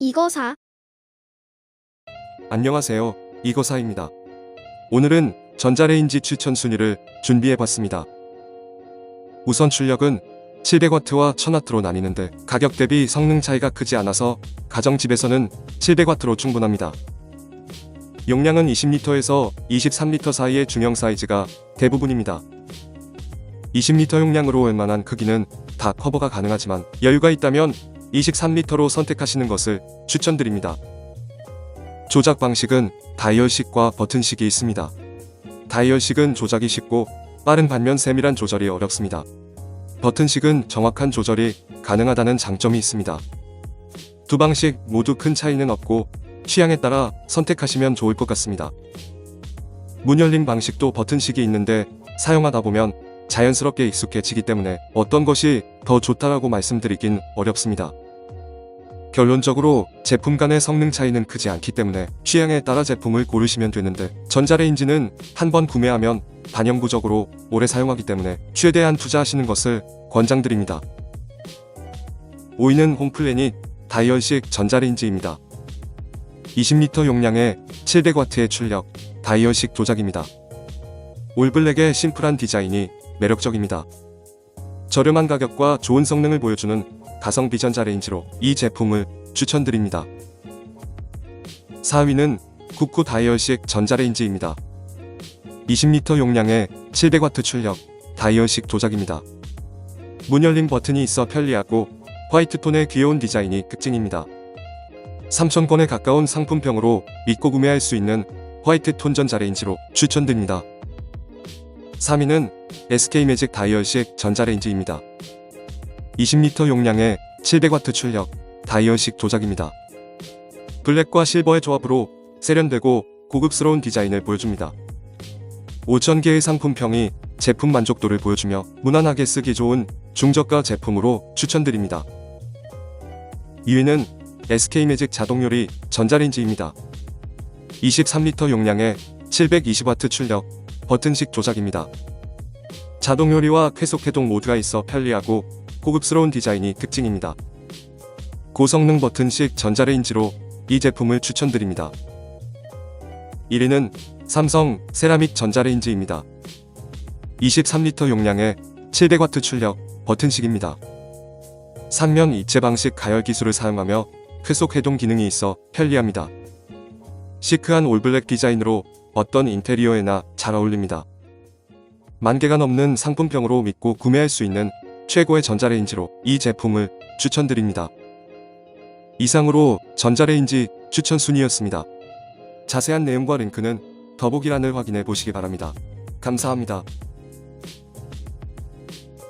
이거 사. 안녕하세요. 이거사입니다. 오늘은 전자레인지 추천 순위를 준비해 봤습니다. 우선 출력은 700W와 1000W로 나뉘는데 가격 대비 성능 차이가 크지 않아서 가정집에서는 700W로 충분합니다. 용량은 20L에서 23L 사이의 중형 사이즈가 대부분입니다. 20L 용량으로 웬만한 크기는 다 커버가 가능하지만 여유가 있다면 23L로 선택하시는 것을 추천드립니다. 조작 방식은 다이얼식과 버튼식이 있습니다. 다이얼식은 조작이 쉽고 빠른 반면 세밀한 조절이 어렵습니다. 버튼식은 정확한 조절이 가능하다는 장점이 있습니다. 두 방식 모두 큰 차이는 없고 취향에 따라 선택하시면 좋을 것 같습니다. 문 열림 방식도 버튼식이 있는데 사용하다 보면 자연스럽게 익숙해지기 때문에 어떤 것이 더 좋다라고 말씀드리긴 어렵습니다. 결론적으로 제품 간의 성능 차이는 크지 않기 때문에 취향에 따라 제품을 고르시면 되는데 전자레인지는 한 번 구매하면 반영구적으로 오래 사용하기 때문에 최대한 투자하시는 것을 권장드립니다. 5위는 홈플래닛 다이얼식 전자레인지입니다. 20L 용량에 700W의 출력 다이얼식 조작입니다. 올블랙의 심플한 디자인이 매력적입니다. 저렴한 가격과 좋은 성능을 보여주는 가성비 전자레인지로 이 제품을 추천드립니다. 4위는 쿠쿠 다이얼식 전자레인지입니다. 20L 용량에 700W 출력 다이얼식 조작입니다. 문 열림 버튼이 있어 편리하고 화이트톤의 귀여운 디자인이 특징입니다. 3,000권에 가까운 상품평으로 믿고 구매할 수 있는 화이트톤 전자레인지로 추천드립니다. 3위는 SK매직 다이얼식 전자레인지입니다. 20L 용량에 700W 출력 다이얼식 조작입니다. 블랙과 실버의 조합으로 세련되고 고급스러운 디자인을 보여줍니다. 5,000개의 상품평이 제품 만족도를 보여주며 무난하게 쓰기 좋은 중저가 제품으로 추천드립니다. 2위는 SK매직 자동요리 전자레인지입니다. 23L 용량에 720W 출력 버튼식 조작입니다. 자동 요리와 쾌속 해동 모드가 있어 편리하고 고급스러운 디자인이 특징입니다. 고성능 버튼식 전자레인지로 이 제품을 추천드립니다. 1위는 삼성 세라믹 전자레인지입니다. 23L 용량에 700W 출력 버튼식입니다. 삼면 입체 방식 가열 기술을 사용하며 쾌속 해동 기능이 있어 편리합니다. 시크한 올블랙 디자인으로 어떤 인테리어에나 잘 어울립니다. 만 개가 넘는 상품평으로 믿고 구매할 수 있는 최고의 전자레인지로 이 제품을 추천드립니다. 이상으로 전자레인지 추천 순위였습니다. 자세한 내용과 링크는 더보기란을 확인해 보시기 바랍니다. 감사합니다.